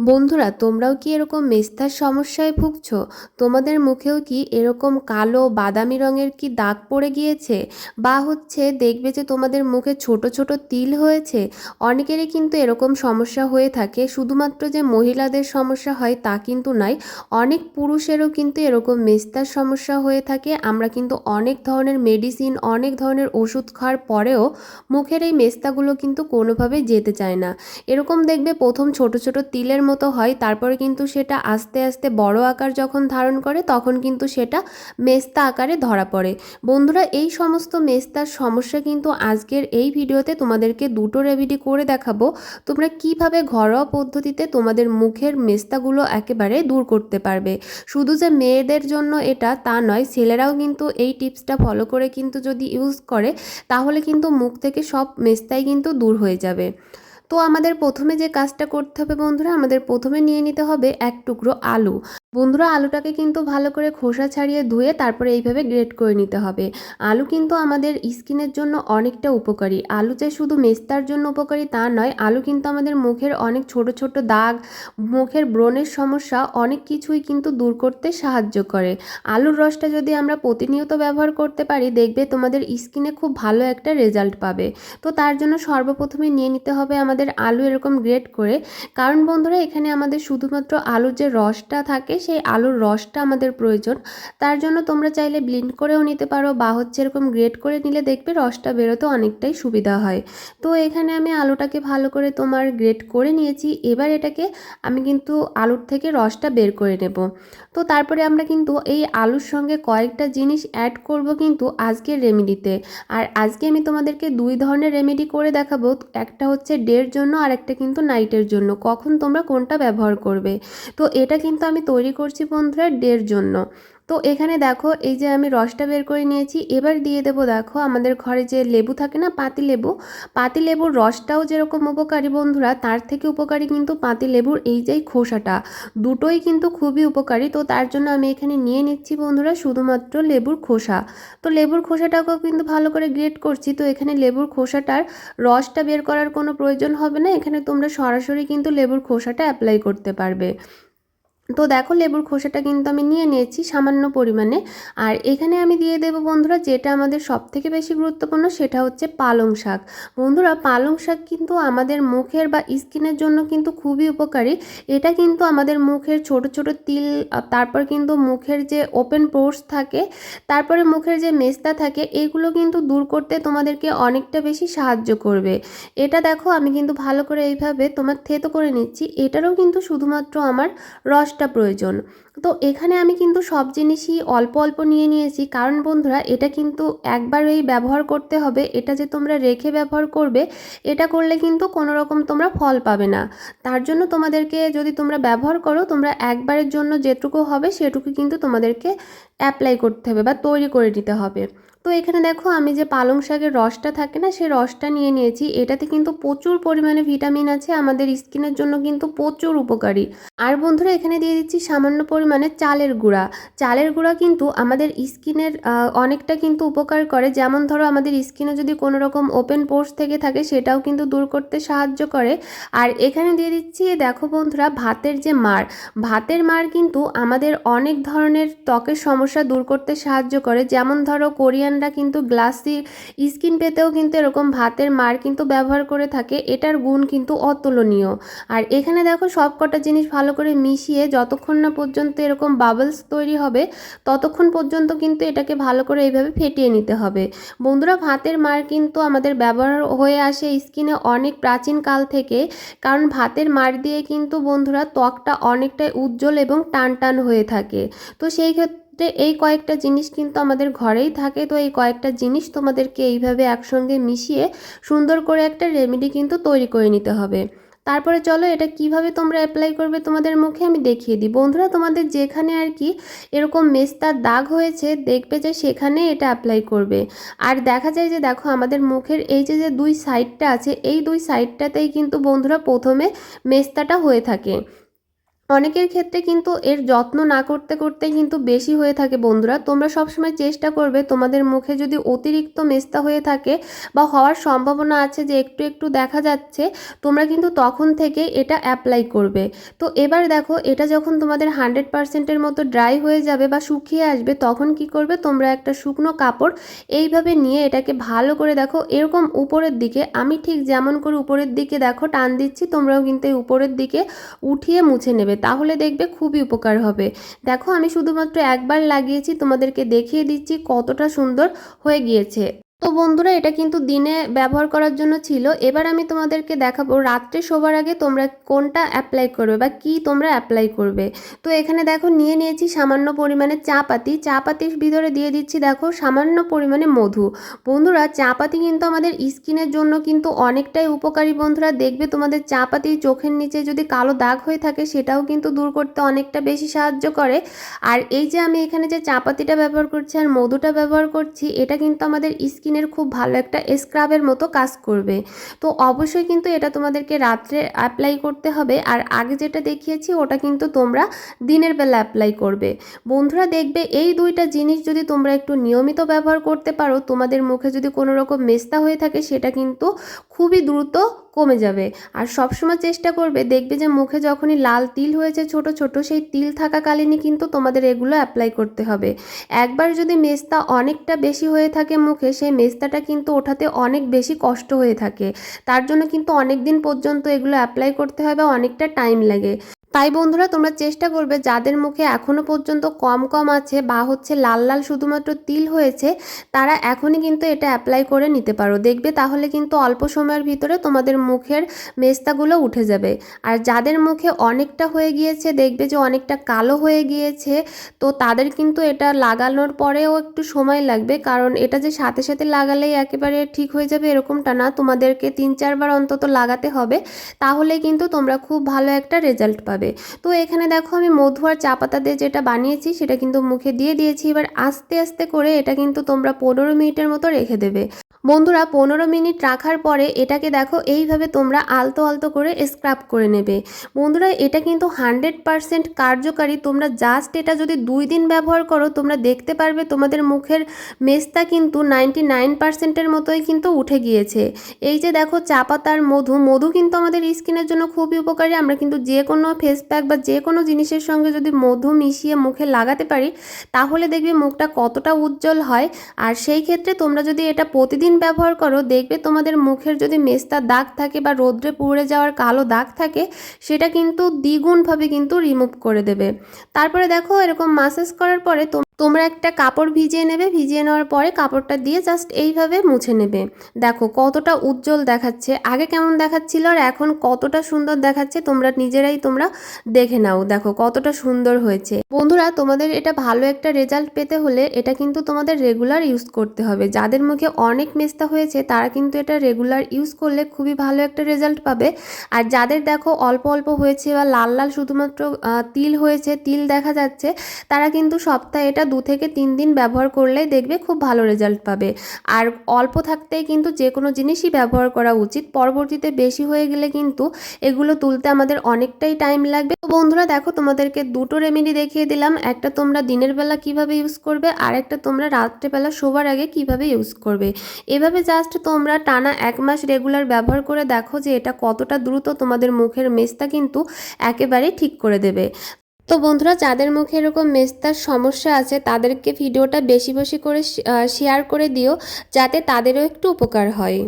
বন্ধুরা, তোমরাও কি এরকম মেস্তার সমস্যায় ভুগছ? তোমাদের মুখেও কি এরকম কালো, বাদামি রঙের কি দাগ পড়ে গিয়েছে? বা হচ্ছে দেখবে যে তোমাদের মুখে ছোট ছোট তিল হয়েছে? অনেকেরই কিন্তু এরকম সমস্যা হয়ে থাকে। শুধুমাত্র যে মহিলাদের সমস্যা হয় তা কিন্তু নয়, অনেক পুরুষেরও কিন্তু এরকম মেস্তার সমস্যা হয়ে থাকে। আমরা কিন্তু অনেক ধরনের মেডিসিন অনেক ধরনের ওষুধ খাওয়ার পরেও মুখের এই মেস্তাগুলো কিন্তু কোনোভাবে যেতে চায় না। এরকম দেখবে প্রথম ছোট ছোট তিলের মতো হয়, তারপরে কিন্তু সেটা আস্তে আস্তে বড় আকার যখন ধারণ করে, তখন কিন্তু সেটা মেস্তা আকারে ধরা পড়ে। বন্ধুরা, এই সমস্ত মেস্তার সমস্যা কিন্তু আজকের এই ভিডিওতে তোমাদেরকে দুটো রেমেডি করে দেখাবো। তোমরা কীভাবে ঘরোয়া পদ্ধতিতে তোমাদের মুখের মেস্তাগুলো একেবারে দূর করতে পারবে। শুধু যে মেয়েদের জন্য এটা তা নয়, ছেলেরাও কিন্তু এই টিপসটা ফলো করে কিন্তু যদি ইউজ করে, তাহলে কিন্তু মুখ থেকে সব মেস্তাই কিন্তু দূর হয়ে যাবে। তো আমাদের প্রথমে যে কাজটা করতে হবে বন্ধুরা, আমাদের প্রথমে নিয়ে নিতে হবে এক টুকরো আলু। বন্ধুরা, আলুটাকে কিন্তু ভালো করে খোসা ছাড়িয়ে ধুয়ে তারপরে এইভাবে গ্রেট করে নিতে হবে। আলু কিন্তু আমাদের স্কিনের জন্য অনেকটা উপকারী। আলু যে শুধু মেস্তার জন্য উপকারী তা নয়, আলু কিন্তু আমাদের মুখের অনেক ছোট ছোট দাগ, মুখের ব্রণের সমস্যা অনেক কিছুই কিন্তু দূর করতে সাহায্য করে। আলুর রসটা যদি আমরা প্রতিনিয়ত ব্যবহার করতে পারি, দেখবে তোমাদের স্কিনে খুব ভালো একটা রেজাল্ট পাবে। তো তার জন্য সর্বপ্রথমে নিয়ে নিতে হবে আমাদের আলু এরকম গ্রেট করে। কারণ বন্ধুরা, এখানে আমাদের শুধুমাত্র আলুর যে রসটা থাকে সেই আলুর রসটা আমাদের প্রয়োজন। তার জন্য তোমরা চাইলে ব্লিন্ড করেও নিতে পারো বা হচ্ছে এরকম গ্রেট করে নিলে দেখবে রসটা বেরোতে অনেকটাই সুবিধা হয়। তো এখানে আমি আলুটাকে ভালো করে তোমার গ্রেট করে নিয়েছি। এবার এটাকে আমি কিন্তু আলুর থেকে রসটা বের করে নেব। তো তারপরে আমরা কিন্তু এই আলুর সঙ্গে কয়েকটা জিনিস অ্যাড করব কিন্তু আজকের রেমেডিতে আর আজকে আমি তোমাদেরকে দুই ধরনের রেমেডি করে দেখাবো। একটা হচ্ছে ডের জন্য আর একটা কিন্তু নাইটের জন্য। কখন তোমরা কোনটা ব্যবহার করবে। তো এটা কিন্তু আমি তৈরি করছি বন্ধুরা ডের জন্য। তো এখানে দেখো, এই যে আমি রসটা বের করে নিয়েছি, এবার দিয়ে দেবো দেখো আমাদের ঘরে যে লেবু থাকে না, পাতি লেবু, পাতি লেবুর রসটাও যেরকম উপকারী বন্ধুরা, তার থেকে উপকারী কিন্তু পাতি লেবুর এই যে খোসাটা, দুটোই কিন্তু খুবই উপকারী। তো তার জন্য আমি এখানে নিয়ে নিচ্ছি বন্ধুরা শুধুমাত্র লেবুর খোসা। তো লেবুর খোসাটাকেও কিন্তু ভালো করে গ্রেট করছি। তো এখানে লেবুর খোসাটার রসটা বের করার কোনো প্রয়োজন হবে না। এখানে তোমরা সরাসরি কিন্তু লেবুর খোসাটা অ্যাপ্লাই করতে পারবে। তো দেখো লেবুর খোসাটা কিন্তু আমি নিয়ে নিয়েছি সামান্য পরিমাণে। আর এখানে আমি দিয়ে দেব বন্ধুরা যেটা আমাদের সব থেকে বেশি গুরুত্বপূর্ণ সেটা হচ্ছে পালং শাক। বন্ধুরা পালং শাক কিন্তু আমাদের মুখের বা স্কিনের জন্য কিন্তু খুবই উপকারী। এটা কিন্তু আমাদের মুখের ছোট ছোট তিল তারপর কিন্তু মুখের যে ওপেন পোর্স থাকে, তারপরে মুখের যে মেস্তা থাকে, এগুলো কিন্তু দূর করতে তোমাদেরকে অনেকটা বেশি সাহায্য করবে। এটা দেখো আমি কিন্তু ভালো করে এইভাবে তোমার থেতো করে নিচ্ছি। এটারও কিন্তু শুধুমাত্র আমার রস প্রয়োজন। তো এখানে আমি কিন্তু সব জিনিসই অল্প অল্প নিয়ে নিয়েছি। কারণ বন্ধুরা, এটা কিন্তু একবারেই ব্যবহার করতে হবে। এটা যে তোমরা রেখে ব্যবহার করবে, এটা করলে কিন্তু কোনো রকম তোমরা ফল পাবে না। তার জন্য তোমাদেরকে যদি তোমরা ব্যবহার করো, তোমরা একবারের জন্য যেটুকু হবে, সেটুকু কিন্তু তোমাদেরকে অ্যাপ্লাই করতে হবে বা তৈরি করে নিতে হবে। তো এখানে দেখো, আমি যে পালং শাকের রসটা থাকে না সেই রসটা নিয়ে নিয়েছি। এটাতে কিন্তু প্রচুর পরিমাণে ভিটামিন আছে। আমাদের স্কিনের জন্য কিন্তু প্রচুর উপকারী। আর বন্ধুরা, এখানে দিয়ে দিচ্ছি সামান্য পরিমাণে চালের গুঁড়া। চালের গুঁড়া কিন্তু আমাদের স্কিনের অনেকটা কিন্তু উপকার করে। যেমন ধরো আমাদের স্কিনে যদি কোনো রকম ওপেন পোর্স থেকে থাকে, সেটাও কিন্তু দূর করতে সাহায্য করে। আর এখানে দিয়ে দিচ্ছি, দেখো বন্ধুরা, ভাতের যে মার ভাতের মার কিন্তু আমাদের অনেক ধরনের ত্বকের সমস্যা দূর করতে সাহায্য করে। যেমন ধরো, কোরিয়ানরা কিন্তু গ্লাসি স্কিন পেতেও কিন্তু এরকম ভাতের মার কিন্তু ব্যবহার করে থাকে। এটার গুণ কিন্তু অতুলনীয়। আর এখানে দেখো সব কটা জিনিস ভালো করে মিশিয়ে যতক্ষণ না পর্যন্ত এরকম বাবলস তৈরি হবে, ততক্ষণ পর্যন্ত কিন্তু এটাকে ভালো করে এইভাবে ফেটিয়ে নিতে হবে। বন্ধুরা, ভাতের মার কিন্তু আমাদের ব্যবহার হয়ে আসে স্কিনে অনেক প্রাচীন কাল থেকে, কারণ ভাতের মার দিয়ে কিন্তু বন্ধুরা ত্বকটা অনেকটাই উজ্জ্বল এবং টান টান হয়ে থাকে। তো সেই ক্ষেত্রে ক্ষেত্রে এই কয়েকটা জিনিস কিন্তু আমাদের ঘরেই থাকে, তো এই কয়েকটা জিনিস তোমাদেরকে এইভাবে একসঙ্গে মিশিয়ে সুন্দর করে একটা রেমেডি কিন্তু তৈরি করে নিতে হবে। তারপরে চলো এটা কীভাবে তোমরা অ্যাপ্লাই করবে তোমাদের মুখে আমি দেখিয়ে দিই। বন্ধুরা, তোমাদের যেখানে আর কি এরকম মেস্তার দাগ হয়েছে, দেখবে যে সেখানে এটা অ্যাপ্লাই করবে। আর দেখা যায় যে দেখো, আমাদের মুখের এই যে যে দুই সাইডটা আছে, এই দুই সাইডটাতেই কিন্তু বন্ধুরা প্রথমে মেস্তাটা হয়ে থাকে। অনেকের ক্ষেত্রে কিন্তু এর যত্ন না করতে করতে কিন্তু বেশি হয়ে থাকে বন্ধুরা। তোমরা সবসময় চেষ্টা করবে তোমাদের মুখে যদি অতিরিক্ত মেস্তা হয়ে থাকে বা হওয়ার সম্ভাবনা আছে যে একটু একটু দেখা যাচ্ছে, তোমরা কিন্তু তখন থেকে এটা অ্যাপ্লাই করবে। তো এবার দেখো, এটা যখন তোমাদের হান্ড্রেড পার্সেন্টের মতো ড্রাই হয়ে যাবে বা শুকিয়ে আসবে, তখন কি করবে? তোমরা একটা শুকনো কাপড় এইভাবে নিয়ে এটাকে ভালো করে দেখো, এরকম উপরের দিকে, আমি ঠিক যেমন করে উপরের দিকে দেখো টান দিচ্ছি, তোমরাও কিন্তু এই উপরের দিকে উঠিয়ে মুছে নেবে। তাহলে দেখবে খুবই উপকার হবে। দেখো, আমি শুধুমাত্র একবার লাগিয়েছি, তোমাদেরকে দেখিয়ে দিচ্ছি কতটা সুন্দর হয়ে গিয়েছে। তো বন্ধুরা, এটা কিন্তু দিনে ব্যবহার করার জন্য ছিল। এবার আমি তোমাদেরকে দেখাবো রাত্রে শোবার আগে তোমরা কোনটা অ্যাপ্লাই করবে বা কি তোমরা অ্যাপ্লাই করবে। তো এখানে দেখো, নিয়ে নিয়েছি সামান্য পরিমাণে চা পাতি চা পাতির ভিতরে দিয়ে দিচ্ছি দেখো সামান্য পরিমাণে মধু। বন্ধুরা চা পাতি কিন্তু আমাদের স্কিনের জন্য কিন্তু অনেকটাই উপকারী বন্ধুরা। দেখবে তোমাদের চা পাতি চোখের নিচে যদি কালো দাগ হয়ে থাকে, সেটাও কিন্তু দূর করতে অনেকটা বেশি সাহায্য করে। আর এই যে আমি এখানে যে চা পাতিটা ব্যবহার করছি আর মধুটা ব্যবহার করছি, এটা কিন্তু আমাদের স্কিনের খুব ভালো একটা স্ক্রাবের মতো কাজ করবে। তো অবশ্যই কিন্তু এটা তোমাদেরকে রাত্রে অ্যাপ্লাই করতে হবে। আর আগে যেটা দেখিয়েছি, ওটা কিন্তু তোমরা দিনের বেলা অ্যাপ্লাই করবে। বন্ধুরা, দেখবে এই দুইটা জিনিস যদি তোমরা একটু নিয়মিত ব্যবহার করতে পারো, তোমাদের মুখে যদি কোনো রকম মেস্তা হয়ে থাকে, সেটা কিন্তু খুবই দ্রুত কমে যাবে। আর সবসময় চেষ্টা করবে, দেখবে যে মুখে যখনই লাল তিল হয়েছে ছোট ছোট, সেই তিল থাকাকালীনই কিন্তু তোমাদের এগুলো অ্যাপ্লাই করতে হবে। একবার যদি মেস্তা অনেকটা বেশি হয়ে থাকে মুখে, সেই মেস্তাটা কিন্তু ওঠাতে অনেক বেশি কষ্ট হয়ে থাকে। তার জন্য কিন্তু অনেক দিন পর্যন্ত এগুলো অ্যাপ্লাই করতে হয় বা অনেকটা টাইম লাগে। তাই বন্ধুরা তোমরা চেষ্টা করবে যাদের মুখে এখনও পর্যন্ত কম কম আছে বা হচ্ছে লাল লাল শুধুমাত্র তিল হয়েছে, তারা এখনই কিন্তু এটা অ্যাপ্লাই করে নিতে পারো। দেখবে তাহলে কিন্তু অল্প সময়ের ভিতরে তোমাদের মুখের মেস্তাগুলো উঠে যাবে। আর যাদের মুখে অনেকটা হয়ে গিয়েছে, দেখবে যে অনেকটা কালো হয়ে গিয়েছে, তো তাদের কিন্তু এটা লাগানোর পরেও একটু সময় লাগবে। কারণ এটা যে সাথে সাথে লাগালেই একেবারে ঠিক হয়ে যাবে এরকমটা না। তোমাদেরকে তিন চারবার অন্তত লাগাতে হবে। তাহলে কিন্তু তোমরা খুব ভালো একটা রেজাল্ট পাবে। তো এখানে দেখো আমি মধু আর চা পাতা দিয়ে যেটা বানিয়েছি, সেটা কিন্তু মুখে দিয়ে দিয়েছি। এবার আস্তে আস্তে করে এটা কিন্তু তোমরা পনেরো মিনিটের মতো রেখে দেবে। বন্ধুরা, পনেরো মিনিট রাখার পরে এটাকে দেখো, এইভাবে তোমরা আলতো আলতো করে স্ক্রাব করে নেবে। বন্ধুরা, এটা কিন্তু হান্ড্রেড পারসেন্ট কার্যকারী। তোমরা জাস্ট এটা যদি দুই দিন ব্যবহার করো, তোমরা দেখতে পারবে তোমাদের মুখের মেস্তা কিন্তু নাইনটি নাইন পার্সেন্টের মতোই কিন্তু উঠে গিয়েছে। এই যে দেখো, চা পাতার মধু মধু কিন্তু আমাদের স্কিনের জন্য খুবই উপকারী। আমরা কিন্তু যে কোনো ফেস প্যাক বা যে কোনো জিনিসের সঙ্গে যদি মধু মিশিয়ে মুখে লাগাতে পারি, তাহলে দেখবে মুখটা কতটা উজ্জ্বল হয়। আর সেই ক্ষেত্রে তোমরা যদি এটা প্রতিদিন ব্যবহার করো, দেখবে তোমাদের মুখের যদি মেস্তা দাগ থাকে বা রোদ্রে পুড়ে যাওয়ার কালো দাগ থাকে, সেটা কিন্তু দ্বিগুণভাবে কিন্তু রিমুভ করে দেবে। তারপরে দেখো এরকম মাসাজ করার পরে তোমরা একটা কাপড় ভিজিয়ে নেবে, ভিজিয়ে নেওয়ার পরে কাপড়টা দিয়ে জাস্ট এইভাবে মুছে নেবে। দেখো কতটা উজ্জ্বল দেখাচ্ছে, আগে কেমন দেখাচ্ছিল আর এখন কতটা সুন্দর দেখাচ্ছে তোমরা নিজেরাই তোমরা দেখে নাও। দেখো কতটা সুন্দর হয়েছে। বন্ধুরা, তোমাদের এটা ভালো একটা রেজাল্ট পেতে হলে এটা কিন্তু তোমাদের রেগুলার ইউজ করতে হবে। যাদের মুখে অনেক মেস্তা হয়েছে, তারা কিন্তু এটা রেগুলার ইউজ করলে খুবই ভালো একটা রেজাল্ট পাবে। আর যাদের দেখো অল্প অল্প হয়েছে বা লাল লাল শুধুমাত্র তিল হয়েছে, তিল দেখা যাচ্ছে, তারা কিন্তু সপ্তাহে এটা দু থেকে তিন দিন ব্যবহার করলেই দেখবে খুব ভালো রেজাল্ট পাবে। আর অল্প থাকতেই কিন্তু যে কোনো জিনিসই ব্যবহার করা উচিত। পরবর্তীতে বেশি হয়ে গেলে কিন্তু এগুলো তুলতে আমাদের অনেকটাই টাইম লাগবে। তো বন্ধুরা, দেখো তোমাদেরকে দুটো রেমেডি দেখিয়ে দিলাম। একটা তোমরা দিনের বেলা কীভাবে ইউজ করবে, আর একটা তোমরা রাত্রেবেলা শোবার আগে কীভাবে ইউজ করবে। এভাবে জাস্ট তোমরা টানা এক মাস রেগুলার ব্যবহার করে দেখো যে এটা কতটা দ্রুত তোমাদের মুখের মেস্তা কিন্তু একেবারে ঠিক করে দেবে। তো বন্ধুরা, যাদের মুখে এরকম মেস্তার সমস্যা আছে, তাদেরকে ভিডিওটা বেশি বেশি করে শেয়ার করে দিও, যাতে তাদেরও একটু উপকার হয়।